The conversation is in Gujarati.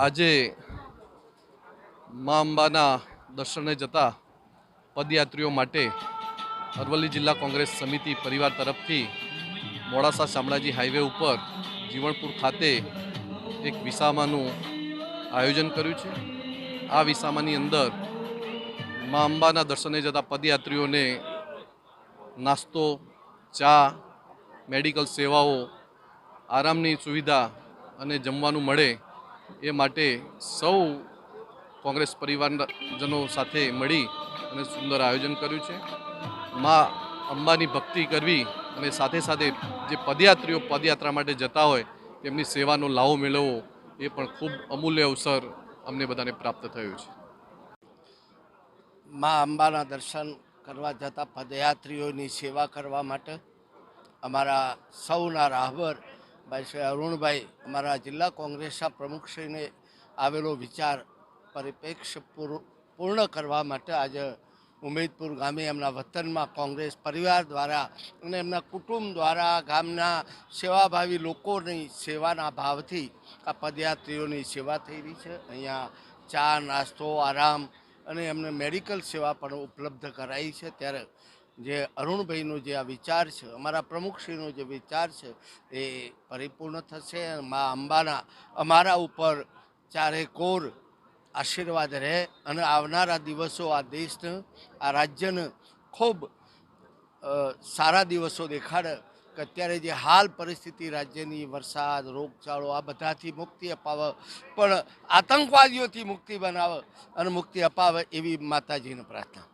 આજે મા અંબાના દર્શને જતા પદયાત્રીઓ માટે અરવલ્લી જિલ્લા કોંગ્રેસ સમિતિ પરિવાર તરફથી મોડાસા શામળાજી હાઈવે ઉપર જીવણપુર ખાતે એક વિસામાનું આયોજન કર્યું છે. આ વિસામાની અંદર મા અંબાના દર્શને જતા પદયાત્રીઓને નાસ્તો, ચા, મેડિકલ સેવાઓ, આરામની સુવિધા અને જમવાનું મળે એ માટે સૌ કોંગ્રેસ પરિવારજનો સાથે મળી અને સુંદર આયોજન કર્યું છે. મા અંબાની ભક્તિ કરવી અને સાથે સાથે જે પદયાત્રીઓ પદયાત્રા માટે જતા હોય, તેમની સેવાનો લાવો મેળવવો, એ પણ ખૂબ અમૂલ્ય અવસર અમને બધાને પ્રાપ્ત થયું છે. મા અંબાના દર્શન કરવા જતા પદયાત્રીઓની સેવા કરવા માટે અમારા સૌના રાહબર ભાઈ શ્રી અરુણભાઈ, અમારા જિલ્લા કોંગ્રેસના પ્રમુખશ્રીને આવેલો વિચાર પરિપ્રેક્ષ પૂર- પૂર્ણ કરવા માટે આજે ઉમેદપુર ગામે એમના વતનમાં કોંગ્રેસ પરિવાર દ્વારા અને એમના કુટુંબ દ્વારા ગામના સેવાભાવી લોકોની સેવાના ભાવથી આ પદયાત્રીઓની સેવા થઈ રહી છે. અહીંયા ચા, નાસ્તો, આરામ અને એમને મેડિકલ સેવા પણ ઉપલબ્ધ કરાઈ છે. ત્યારે જે અરુણભાઈનો જે આ વિચાર છે, અમારા પ્રમુખશ્રીનો જે વિચાર છે, એ પરિપૂર્ણ થશે. મા અંબાના, અમારા ઉપર ચારે કોર આશીર્વાદ રહે અને આવનારા દિવસો આ દેશને, આ રાજ્યને ખૂબ સારા દિવસો દેખાડે. કે અત્યારે જે હાલ પરિસ્થિતિ, રાજ્યની વરસાદ, રોગચાળો, આ બધાથી મુક્તિ અપાવે. પણ આતંકવાદીઓથી મુક્તિ બનાવે અને મુક્તિ અપાવે એવી માતાજીને પ્રાર્થના.